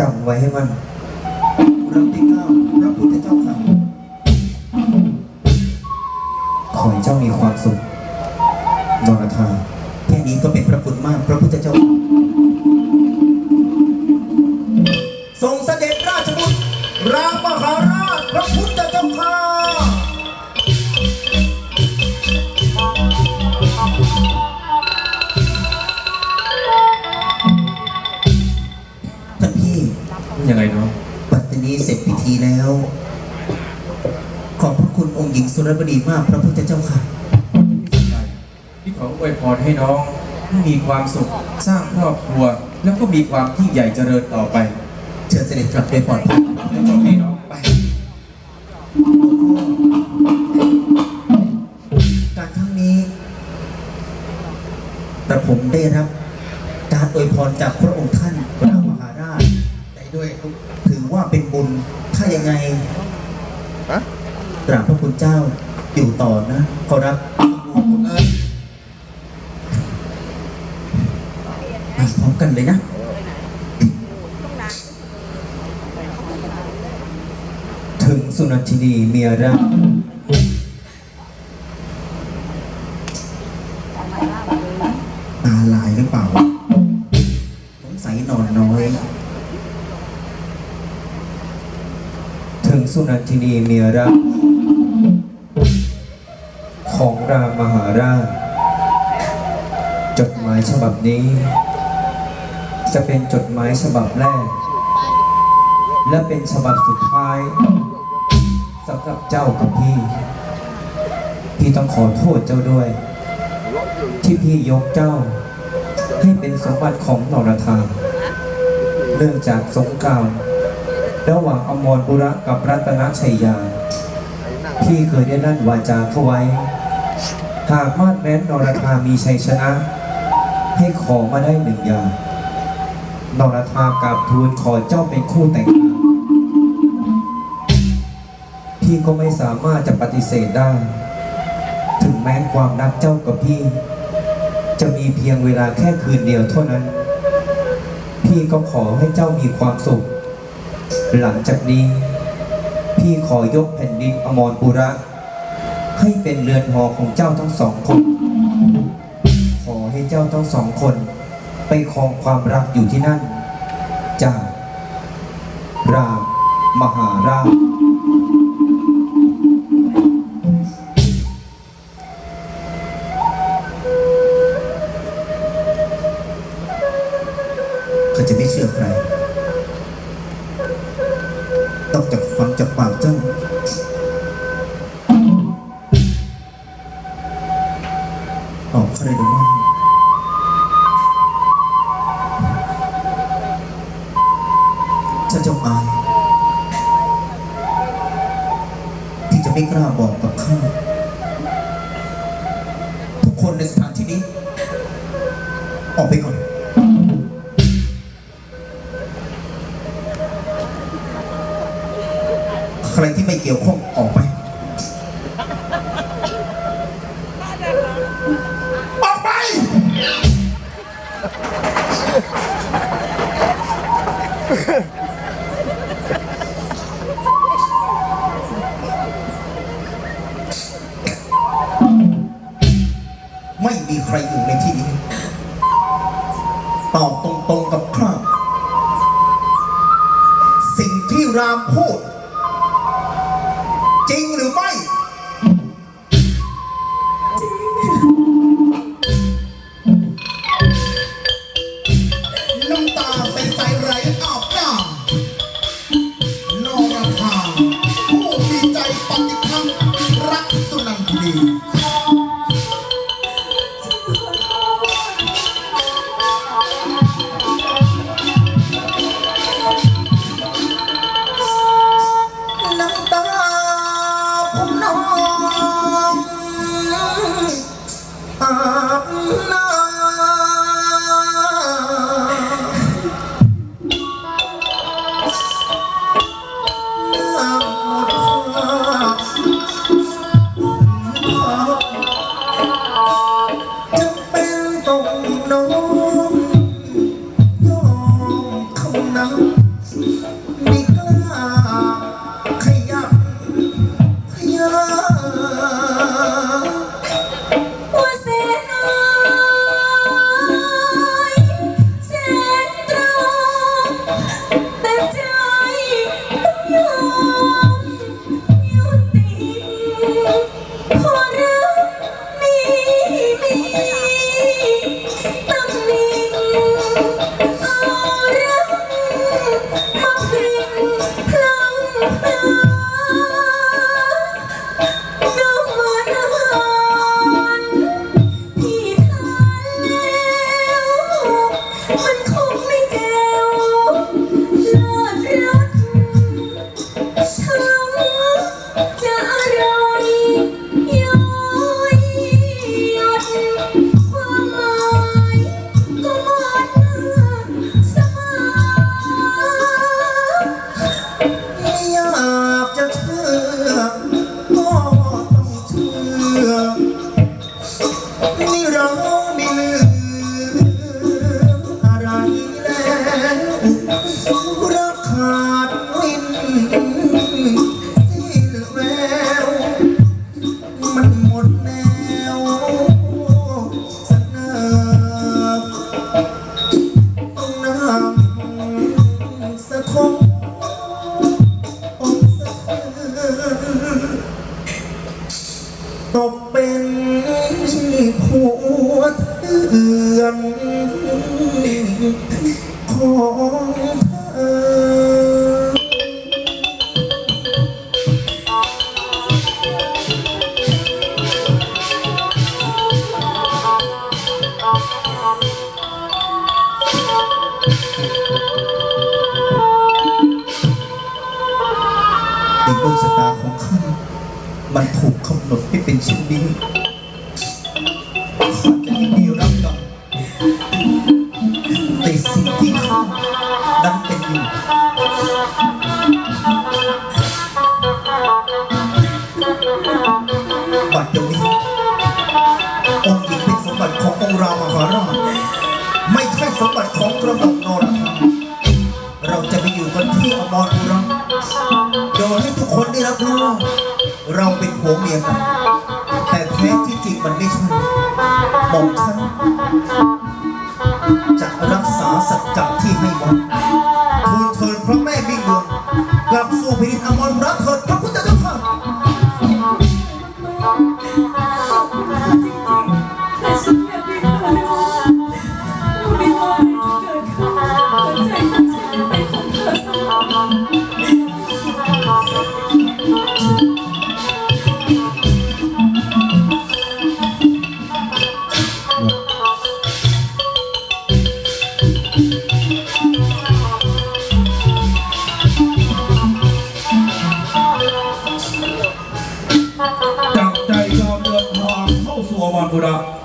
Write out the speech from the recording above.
จำไว้ให้มันรังที่เก้าพระพุทธเจ้าค่ะขอให้เจ้ามีความสุขนรธาแค่นี้ก็เป็นพระคุณมากพระพุทธเจ้าค่ะทรงเสด็จราชบุตรรามมหาราชพระพุทธเจ้าค่ะ ยังไงเนาะปัตตานีเสร็จพิธีแล้ว ขอบพระคุณองค์หญิงสุรบดีมากพระพุทธเจ้าค่ะพี่ขออวยพรให้น้อง มีความสุขสร้างครอบครัว แล้วก็มีความที่งใหญ่เจริญต่อไปเชิญเสด็จกลับโดยปลอดภัยแล้วก็ให้น้องไป การครั้งนี้ แต่ผมได้รับ การอวยพรจากพระองค์ท่าน ยังไงกราบพระคุณเจ้าอยู่ต่อนะขอรับไปพร้อมกันเลยนะ ถึงสุนันทินีเมียรัก สุนันทินีเมียรัก ของรามมหาราช จดหมายฉบับนี้ จะเป็นจดหมายฉบับแรก และเป็นฉบับสุดท้ายสำหรับเจ้ากับพี่ พี่ต้องขอโทษเจ้าด้วย ที่พี่ยกเจ้า ให้เป็นสมบัติของนรธาเนื่องจากสงคราม ระหว่างอมรบุระกับรัตนชัยยาพี่เคยได้ลั่นวาจาเขาไว้ หากมาดแม้นนรธามีชัยชนะ ให้ขอมาได้หนึ่งอย่างนรธากราบทูลขอเจ้าเป็นคู่แต่งงานพี่ก็ไม่สามารถจะปฏิเสธได้ ถึงแม้ความรักเจ้ากับพี่ จะมีเพียงเวลาแค่คืนเดียวเท่านั้น พี่ก็ขอให้เจ้ามีความสุข หลังจากนี้ พี่ขอยกแผ่นดินอมรปุระ ให้เป็นเรือนหอของเจ้าทั้งสองคน ขอให้เจ้าทั้งสองคน ไปครองความรักอยู่ที่นั่น จากรามมหาราชเขาจะไม่เชื่อใคร ต้องจากฟังจากปากเจ้า ออกใครหรือไม่ฉันจะอายที่จะไม่กล้าบอกกับข้าทุกคนในสถานที่นี้ ออกไปก่อน เกี่ยวข้องออกไป ออกไป ไม่มีใครอยู่ในที่นี้ ตอบตรงๆกับข้าสิ่งที่รามพูด จริงหรือไม่ now. ในต้ตาของขามันถูกกำหนดให้เป็นเช่นนี้ข้าจะยินดีรััติเดี๋นี้องค์หญิงเป็นสมบัติขององค์รามหาราชไม่ใช่สมบัติของกระบม่อมนรธาเราจะไปอยู่กันที่อมรบุรีโดยให้ทุกคนได้รับรู้ว่าเราเป็นผัวเมียกันแต่แท้ที่จริงมันไม่ใช่บอกฉันจะรักษาสัจจะที่ให้ไว้ 하노라